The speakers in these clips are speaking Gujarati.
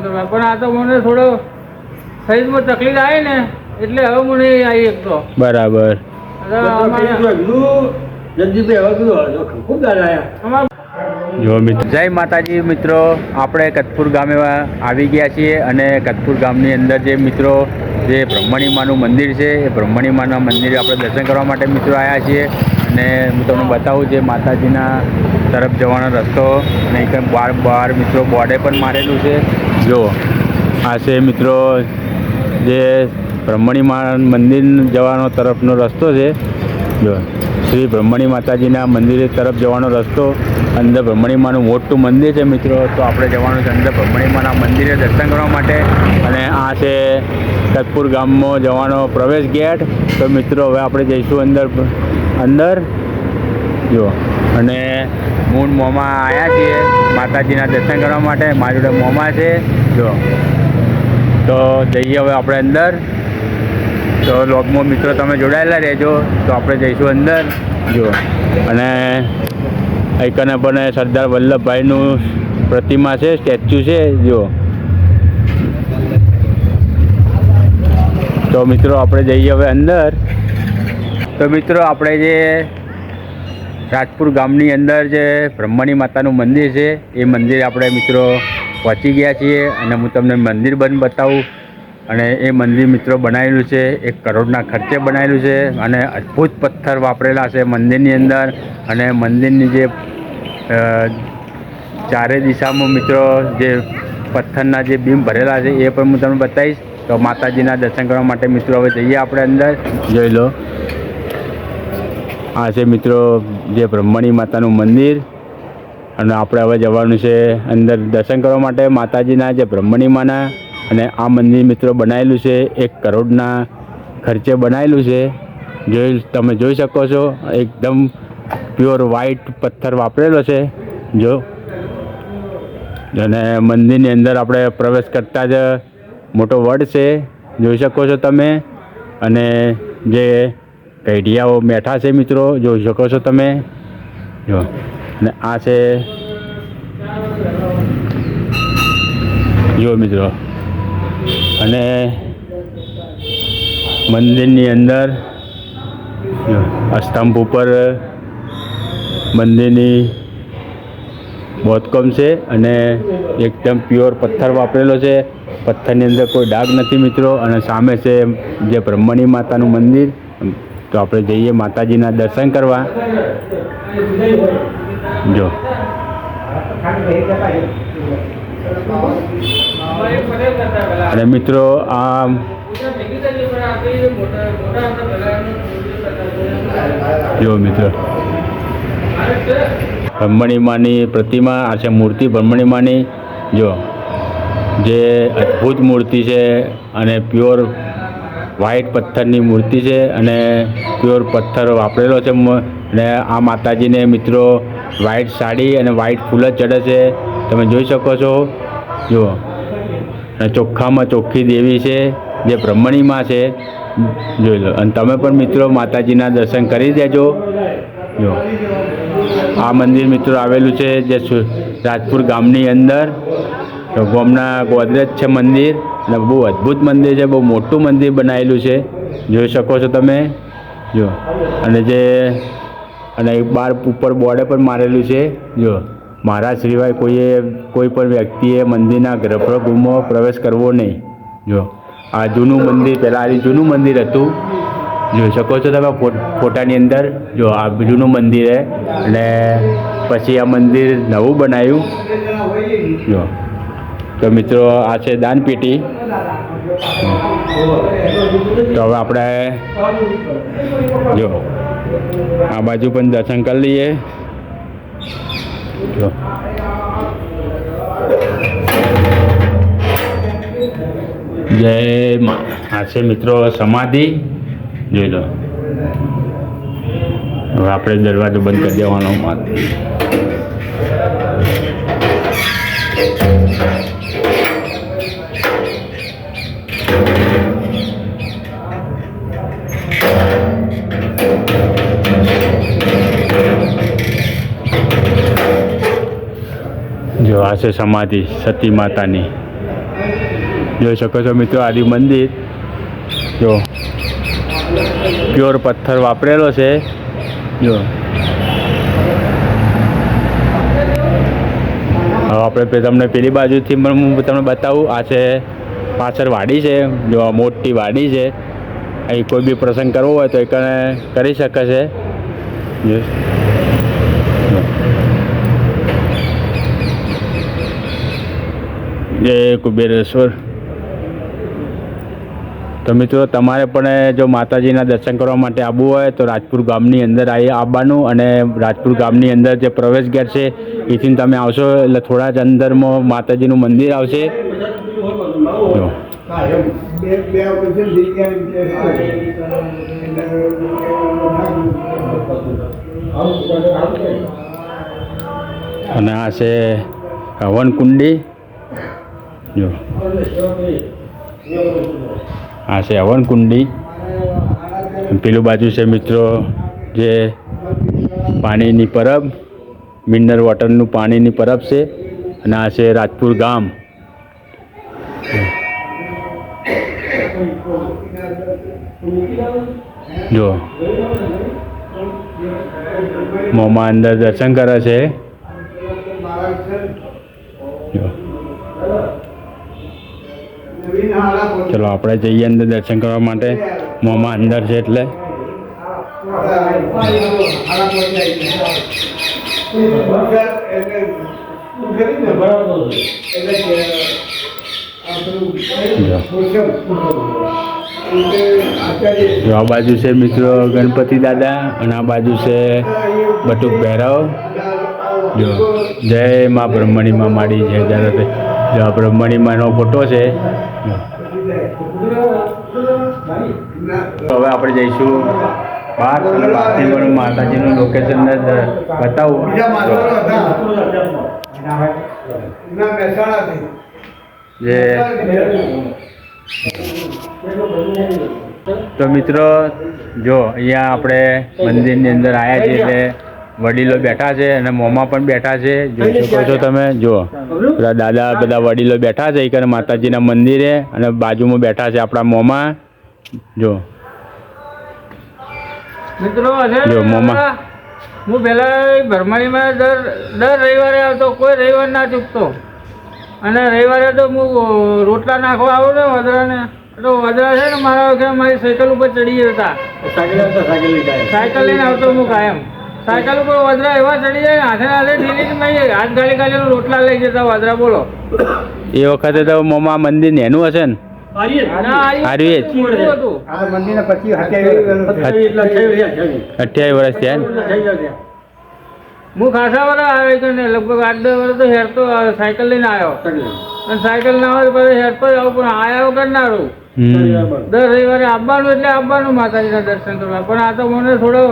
પણ આ તો મને થોડો શરીરમાં તકલીફ આવી ને એટલે હવે મને આવી એક તો બરાબર જો મિત્રો જય માતાજી મિત્રો આપણે કતપુર ગામે આવી ગયા છીએ અને કતપુર ગામની અંદર જે મિત્રો જે બ્રહ્મણી માનું મંદિર છે એ બ્રહ્મણી માના મંદિરે આપણે દર્શન કરવા માટે મિત્રો આવ્યા છીએ. અને હું તમને બતાવું જે માતાજીના તરફ જવાનો રસ્તો અને કંઈ બાર બાર મિત્રો બોર્ડે પણ મારેલું છે. જો આ છે મિત્રો જે બ્રહ્મણી મંદિર જવાનો તરફનો રસ્તો છે. જો શ્રી બ્રહ્મણી માતાજીના મંદિરે તરફ જવાનો રસ્તો. અંદર બ્રહ્મણી માનું મોટું મંદિર છે મિત્રો, તો આપણે જવાનું છે અંદર બ્રહ્મણી મંદિરે દર્શન કરવા માટે. અને આ છે તત્પુર ગામમાં જવાનો પ્રવેશ ગેટ. તો મિત્રો, હવે આપણે જઈશું અંદર અંદર. જો અને મૂળ મોમાં આવ્યા છીએ માતાજીના દર્શન કરવા માટે. મારી જોડે મોમાં છે. જો. તો જઈએ હવે આપણે અંદર. તો લોગમાં મિત્રો તમે જોડાયેલા રહેજો. તો આપણે જઈશું અંદર. જો. અને અહીંકને પણ સરદાર વલ્લભભાઈનું પ્રતિમા છે, સ્ટેચ્યુ છે. જો. તો મિત્રો, આપણે જઈએ હવે અંદર. તો મિત્રો, આપણે જે રાજપુર ગામની અંદર જે બ્રહ્માની માતાનું મંદિર છે, એ મંદિર આપણે મિત્રો પહોંચી ગયા છીએ અને હું તમને મંદિર બંધ બતાવું. અને એ મંદિર મિત્રો બનાવેલું છે, એક કરોડના ખર્ચે બનાવેલું છે અને અદ્ભુત પથ્થર વાપરેલા છે મંદિરની અંદર. અને મંદિરની જે ચારે દિશામાં મિત્રો જે પથ્થરના જે બીમ ભરેલા છે, એ પણ હું તમને બતાવીશ. તો માતાજીના દર્શન કરવા માટે મિત્રો હવે જઈએ આપણે અંદર. જોઈ લો. આ છે મિત્રો જે બ્રહ્મણી માતાનું મંદિર. અને આપણે હવે જવાનું છે અંદર દર્શન કરવા માટે માતાજીના જે બ્રહ્મણી માના અને આ મંદિર મિત્રો બનાવેલું છે. એક કરોડના ખર્ચે બનાવેલું છે. જોઈ તમે જોઈ શકો છો, એકદમ પ્યોર વ્હાઈટ પથ્થર વાપરેલો છે. જો. અને મંદિરની અંદર આપણે પ્રવેશ કરતા જ મોટો વડ છે. જોઈ શકો છો તમે. અને જે કૈઢિયાઓ બેઠા છે મિત્રો જોઈ શકો છો તમે. જો, ને આ છે જો મિત્રો. અને મંદિરની અંદર સ્તંભ ઉપર મંદિરની બોધકોમ છે અને એકદમ પ્યોર પથ્થર વાપરેલો છે. પથ્થરની અંદર કોઈ ડાઘ નથી મિત્રો, અને સામે છે જે બ્રહ્મણી માતાનું મંદિર. તો આપણે જઈએ માતાજીના દર્શન કરવા જો અને મિત્રો આ. જો મિત્રો આ છે. બ્રહ્મણી માની પ્રતિમા આ છે મૂર્તિ બ્રહ્મણીમાની, જો જે અદ્ભુત મૂર્તિ છે અને પ્યોર વ્હાઈટ પથ્થરની મૂર્તિ છે અને પ્યોર પથ્થર વાપરેલો છે અને આ માતાજીને મિત્રો વ્હાઈટ સાડી અને વ્હાઈટ ફૂલ જ ચડે છે. તમે જોઈ શકો છો. જુઓ. અને ચોખ્ખામાં ચોખ્ખી દેવી છે, જે બ્રહ્મણીમાં છે. જોઈ લો. અને તમે પણ મિત્રો માતાજીના દર્શન કરી દેજો. જો આ મંદિર મિત્રો આવેલું છે જે રાજપુર ગામની અંદર. તો ગોમના ગોદરેજ છે મંદિર અને બહુ અદ્ભુત મંદિર છે, બહુ મોટું મંદિર બનાવેલું છે. જોઈ શકો છો તમે? જો. અને જે, અને બાર ઉપર બોર્ડે પણ મારેલું છે. જો. મહારાજ સિવાય કોઈએ, કોઈ પણ વ્યક્તિએ મંદિરના ગર્ભગૃહમાં પ્રવેશ કરવો નહીં. જો. આ જૂનું મંદિર, પહેલાં આ જૂનું મંદિર હતું. જોઈ શકો છો તમે ફોટાની અંદર. જો, આ જૂનું મંદિર છે. અને પછી આ મંદિર નવું બનાવ્યું. જો. તો મિત્રો, આ છે દાનપેટી. તો હવે આપણે જો, આ બાજુ પણ દર્શન કરી લઈએ. જો. જય આ છે મિત્રો સમાધિ. જોઈ લો. હવે આપણે દરવાજો બંધ કરી દેવાનો. જો આ છે સમાધિ સતી માતાની. જોઈ શકો છો મિત્રો આદિ મંદિર. જો પ્યોર પથ્થર વાપરેલો છે. જો. હવે આપણે તમને પેલી બાજુથી પણ હું તમને બતાવું. આ છે પાછળ વાડી છે. જો મોટી વાડી છે. અહીં કોઈ બી પ્રસંગ કરવો હોય તો એ કણે કરી શકે છે. જય કુબેરેશ્વર. તો મિત્રો, તમારે પણ જો માતાજીના દર્શન કરવા માટે આવવું હોય તો રાજપુર ગામની અંદર આવી આવવાનું અને રાજપુર ગામની અંદર જે પ્રવેશ ગેટ છે, એથી તમે આવશો એટલે થોડા જ અંદરમાં માતાજીનું મંદિર આવશે. બે અને આ છે હવન કુંડી જો. આ છે હવન કુંડી પેલું બાજુ છે મિત્રો જે પાણીની પરબ મિનરલ વોટરનું પાણીની પરબ છે. અને આ છે રાજપુર ગામ. જો. મોમાં અંદર દર્શન કરે છે. ચલો, આપણે જઈએ અંદર દર્શન કરવા માટે. મોમાં અંદર છે એટલે. જો આ બાજુ છે મિત્રો ગણપતિ દાદા અને આ બાજુ છે બટુક ભૈરવ. જો જય મા બ્રહ્મણી માં માડી જય જાનતે જો આ બ્રહ્મણી માનો ફોટો છે. તો હવે આપણે જઈશું બાર અને બહારથી પણ માતાજીનું લોકેશન બતાવું. જે તો મિત્રો જો અહીંયા આપણે મંદિરની અંદર આવ્યા છીએ એટલે વડીલો બેઠા છે અને મોમાં પણ બેઠા છે. જોઈ શકો છો તમે જો. બધા દાદા બધા વડીલો બેઠા છે એક માતાજીના મંદિરે અને બાજુમાં બેઠા છે આપણા મોમાં. જો. મિત્રો જો, મોમાં. હું પહેલાં ભરમાણીમાં દર દર રવિવારે આવતો કોઈ રવિવાર ના ચૂકતો. અને રવિવારે તો હું રોટલા નાખવા આવું ને વદરાને તો વદરા છે ને મારા વખતે મારી સાયકલ ઉપર ચડી જતા સાયકલ લઈને આવતો હું કાયમ. સાયકલ ઉપર વદરા એવા ચડી જાય હાથે હાથે ઢીલી મેં હાથ ગાળી ગાડી રોટલા લઈ જતા વદરા બોલો. એ વખતે તો મોમા મંદિર નેનું હશે ને? અઠ્યાવીસ વર્ષ થયા. ને? હું ખાસા વર્ષ આવે છે ને લગભગ આઠ દસ વર્ષ તો હેરતો સાયકલ લઈને આવ્યો. અને સાયકલ ના હોય પછી હેરતો આવું પણ આયા વગર ના રહું. દર રવિવારે આવવાનું એટલે આવવાનું માતાજીના દર્શન કરવા. પણ આ તો મને થોડો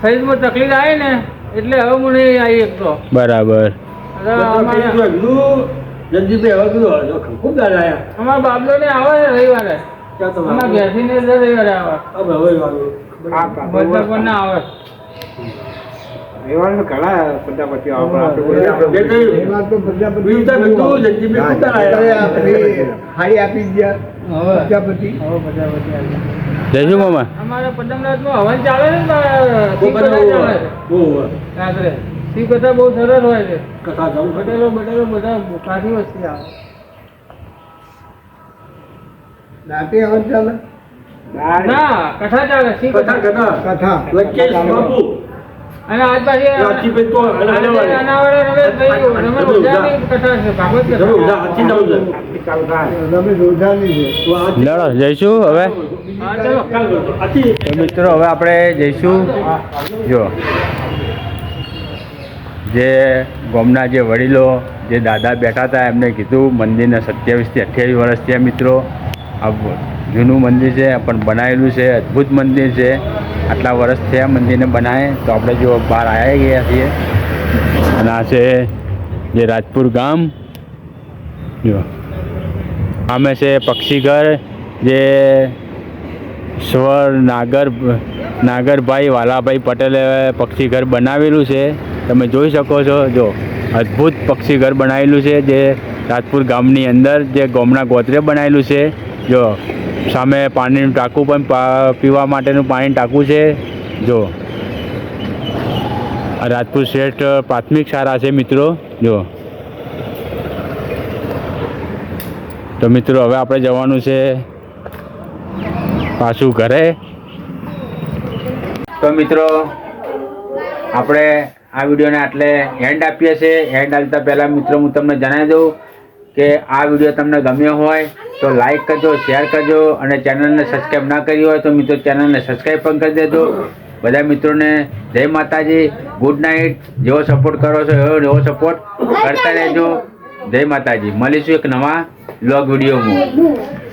શરીરમાં તકલીફ આવી ને એટલે હવે મને આવી શકતો. બરાબર. અમારા બાબલો ને આવે રવિવારે. અમારા ઘેરથી ને દર રવિવારે આવે. વાળું. પણ ના આવે. બધું પ્રજાપતિ મોમાં. અમારા હવન ચાલે કથા ચાલે રાત્રે. શિવ કથા બહુ સરસ હોય છે. કથા ચાલુ છે. બટેલો બધા કાઠી વસ્તી આવે. ના કથા ચાલે શિવ કથા કથા. કથા બાપુ અને આજ પાછી રાજજીભાઈ તો આજે અનાવાળા. અનાવાળા રમેશભાઈ રમે ઓઝાની કથા છે ભાગવત જરૂર, કથા જા, આજથી જ આવું છે. તો આજથી- લડો જઈશું હવે હા ચલો કાલ કરજો. આજથી મિત્રો હવે આપણે જઈશું જો જે ગોમના જે વડીલો જે દાદા બેઠા હતા એમને કીધું મંદિરના સત્યાવીસથી અઠ્યાવીસ વર્ષ થયા મિત્રો આ જૂનું મંદિર છે પણ બનાવેલું છે, અદ્ભુત મંદિર છે. આટલા વર્ષ થયા મંદિરને બનાવે, તો આપણે જો બહાર આવ્યા ગયા છીએ. અને આ છે જે રાજપુર ગામ. જો. આમે છે પક્ષીઘર, જે સ્વર નાગર, નાગરભાઈ વાલાભાઈ પટેલે પક્ષીઘર બનાવેલું છે. તમે જોઈ શકો છો, જો. અદ્ભુત પક્ષીઘર બનાવેલું છે, જે રાજપુર ગામની અંદર જે ગામના ગોત્રે બનાવેલું છે. જો, સામે પાણીનું ટાંકું પણ પીવા માટેનું પાણી ટાંકું છે. જો. રાજપૂત શ્રેષ્ઠ પ્રાથમિક શાળા છે મિત્રો. જો. તો મિત્રો, હવે આપણે જવાનું છે પાછું ઘરે. તો મિત્રો, આપણે આ વિડીયોને આટલે એન્ડ આપીએ છીએ. એન્ડ આપતા પહેલાં મિત્રો, હું તમને જણાવી દઉં કે આ વીડિયો તમને ગમ્યો હોય તો લાઈક કરજો શેર કરજો અને ચેનલને સબસ્ક્રાઈબ ના કરી હોય તો મિત્રો ચેનલને સબસ્ક્રાઈબ પણ કરી દેજો. બધા મિત્રોને જય માતાજી ગુડ નાઇટ જેવો સપોર્ટ કરો છો એવો એવો સપોર્ટ કરતા રહેજો. જય માતાજી. મળીશું એક નવા બ્લોગ વિડીયોમાં.